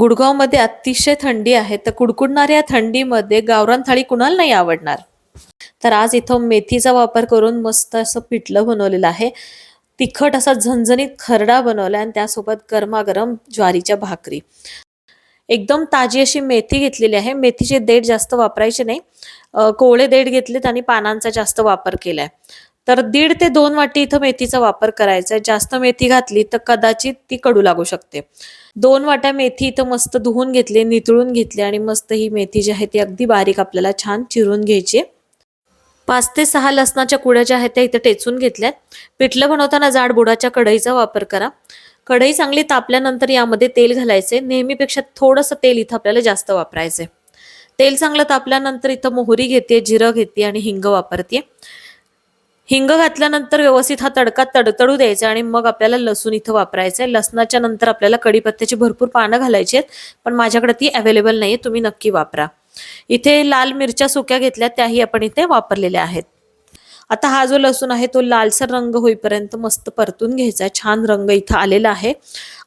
गुडगावमध्ये अतिशय थंडी आहे. तर कुडकुडणाऱ्या थंडीमध्ये गावरान थाळी कुणाला नाही आवडणार? तर आज इथं मेथीचा वापर करून मस्त असं पिठलं बनवलेलं आहे. तिखट असा झणझणीत खरडा बनवला आणि त्यासोबत गरमागरम ज्वारीच्या भाकरी. एकदम ताजी अशी मेथी घेतलेली आहे. मेथीचे देठ जास्त वापरायचे नाही. कोवळे देठ घेतलेत आणि पानांचा जास्त वापर केलाय. तर दीड ते दोन वाटी इथं मेथीचा वापर करायचा जास्त मेथी घातली तर कदाचित ती कडू लागू शकते. दोन वाट्या मेथी इथं मस्त धुवून घेतली नितळून घेतली आणि मस्त ही मेथी जी आहे ती अगदी बारीक आपल्याला छान चिरून घ्यायची पाच ते सहा लसणाच्या कुड्या ज्या आहेत त्या इथं टेचून घेतल्यात पिठलं बनवताना जाड बुडाच्या कढईचा वापर करा. कढई चांगली तापल्यानंतर यामध्ये तेल घालायचे नेहमीपेक्षा थोडंसं तेल इथं आपल्याला जास्त वापरायचंय. तेल चांगलं तापल्यानंतर इथं मोहरी घेते जिरं घेते आणि हिंग वापरते. हिंग घातल्यानंतर व्यवस्थित हा तडका तडतडू द्यायचा आणि मग आपल्याला लसूण इथं वापरायचं आहे. लसणाच्या नंतर आपल्याला कढीपत्त्याची भरपूर पानं घालायची आहेत पण माझ्याकडे ती अवेलेबल नाही तुम्ही नक्की वापरा. इथे लाल मिरच्या सुक्या घेतल्या त्याही आपण इथे वापरलेल्या आहेत. आता हा जो लसूण आहे तो लालसर रंग होईपर्यंत मस्त परतून घ्यायचा आहे छान रंग इथं आलेला आहे.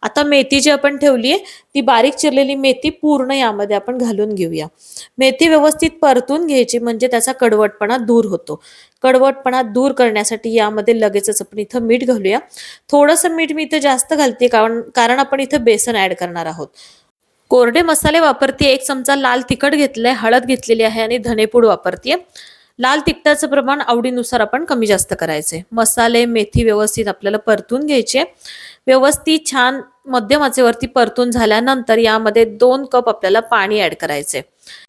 आता मेथी जी आपण ठेवली आहे ती बारीक चिरलेली मेथी पूर्ण यामध्ये आपण घालून घेऊया. मेथी व्यवस्थित परतून घ्यायची म्हणजे त्याचा कडवटपणा दूर होतो. कडवटपणा दूर करण्यासाठी यामध्ये लगेचच आपण इथं मीठ घालूया. थोडंसं मीठ मी इथं जास्त घालते कारण कारण आपण इथं बेसन ऍड करणार आहोत. कोरडे मसाले वापरते एक चमचा लाल तिखट घेतलाय हळद घेतलेली आहे आणि धनेपूड वापरते लाल तिखटाचं प्रमाण आवडीनुसार आपण कमी जास्त करायचे. मसाले मेथी व्यवस्थित आपल्याला परतून घ्यायचे. व्यवस्थित छान मध्यमाचेवरती परतून झाल्यानंतर यामध्ये दोन कप आपल्याला पाणी ऍड करायचे.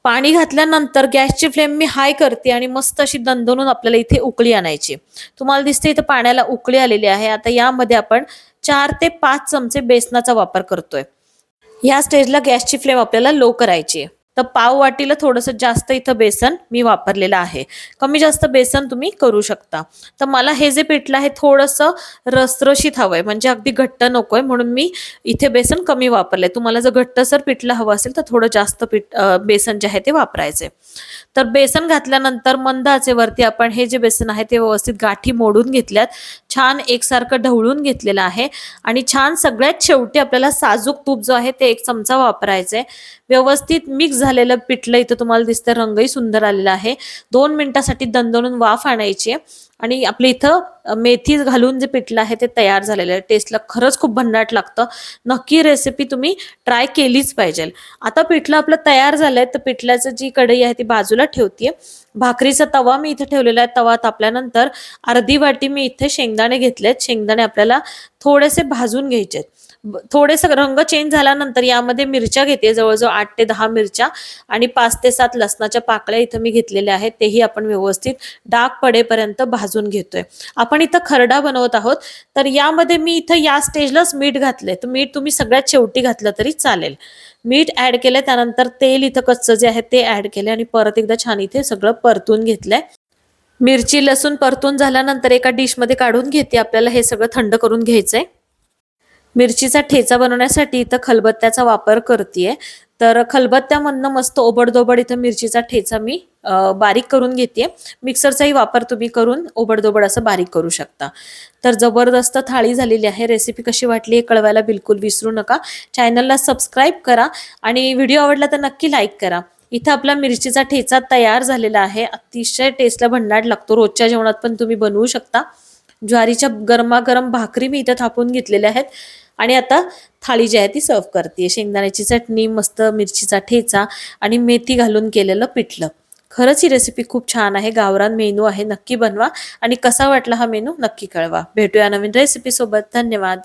पाणी घातल्यानंतर गॅसची फ्लेम मी हाय करते आणि मस्त अशी दणदणून आपल्याला इथे उकळी आणायची. तुम्हाला दिसते इथे पाण्याला उकळी आलेली आहे. आता यामध्ये आपण चार ते पाच चमचे बेसनाचा वापर करतोय. या स्टेजला गॅसची फ्लेम आपल्याला लो करायची आहे. तर पाव वाटीला थोडंसं जास्त इथं बेसन मी वापरलेलं आहे. कमी जास्त बेसन तुम्ही करू शकता. तर मला हे जे पिठलं आहे थोडंसं रसरशीत हवंय. म्हणजे अगदी घट्ट नकोय. म्हणून मी इथे बेसन कमी वापरले तुम्हाला जर घट्टसर पिठलं हवं असेल तर थोडं जास्त पीठ बेसन जे आहे ते वापरायचे तर बेसन घातल्यानंतर मंद आचेवरती आपण हे जे बेसन आहे ते व्यवस्थित गाठी मोडून घेतल्यात. छान एकसारखं ढवळून घेतलेलं आहे. आणि छान सगळ्यात शेवटी आपल्याला साजूक तूप जो आहे ते एक चमचा वापरायचा आहे व्यवस्थित मिक्स झालेलं पिठलं इथं तुम्हाला दिसतं रंगही सुंदर आलेला आहे. दोन मिनिटासाठी दणदणून वाफ आणायची आहे. आणि आपलं इथं मेथी घालून जे पिठलं आहे ते तयार झालेलं आहे. टेस्टला खरंच खूप भन्नाट लागतं. नक्की रेसिपी तुम्ही ट्राय केलीच पाहिजे. आता पिठलं आपलं तयार झालंय तर पिठल्याचं जी कढई आहे ती बाजूला ठेवतीये. भाकरीचा तवा मी इथे ठेवलेला आहे. तवा तापल्यानंतर अर्धी वाटी मी इथे शेंगदाणे घेतलेत. शेंगदाणे आपल्याला थोडेसे भाजून घ्यायचे आहेत थोडेसे रंग चेंज झाल्यानंतर यामध्ये मिरच्या घेते. जवळजवळ आठ ते दहा मिरच्या आणि पाच ते सात लसणाच्या पाकळ्या इथं मी घेतलेल्या आहेत. तेही आपण व्यवस्थित डाग पडेपर्यंत भाजून घेतोय. आपण इथं खरडा बनवत आहोत. तर यामध्ये मी इथं या स्टेजलाच मीठ घातलंय. तर मीठ तुम्ही सगळ्यात शेवटी घातलं तरी चालेल. मीठ ऍड केलंय. त्यानंतर तेल इथं कच्चं जे आहे ते ऍड केले आणि परत एकदा छान इथे सगळं परतून घेतलंय. मिरची लसूण परतून झाल्यानंतर एका डिशमध्ये काढून घेते. आपल्याला हे सगळं थंड करून घ्यायचंय. मिरचीचा ठेचा बनवण्यासाठी इथं खलबत्त्याचा वापर करते तर खलबत्त्यामधनं मस्त ओबडदोबड इथं मिरचीचा ठेचा मी बारीक करून घेते मिक्सरचाही वापर तुम्ही करून ओबडदोबड असं बारीक करू शकता. तर जबरदस्त थाळी झालेली आहे. रेसिपी कशी वाटली हे कळवायला बिलकुल विसरू नका. चॅनलला सबस्क्राईब करा आणि व्हिडिओ आवडला तर नक्की लाईक करा. इथं आपला मिरचीचा ठेचा तयार झालेला आहे. अतिशय टेस्टला भन्नाट लागतो. रोजच्या जेवणात पण तुम्ही बनवू शकता. ज्वारीच्या गरमागरम भाकरी मी इथं थापून घेतलेल्या आहेत. आणि आता थाळी जी आहे ती सर्व करते. शेंगदाण्याची चटणी मस्त मिरचीचा ठेचा आणि मेथी घालून केलेलं पिठलं. खरंच ही रेसिपी खूप छान आहे. गावरान मेनू आहे. नक्की बनवा. आणि कसा वाटला हा मेनू नक्की कळवा. भेटूया नवीन रेसिपी सोबत. धन्यवाद.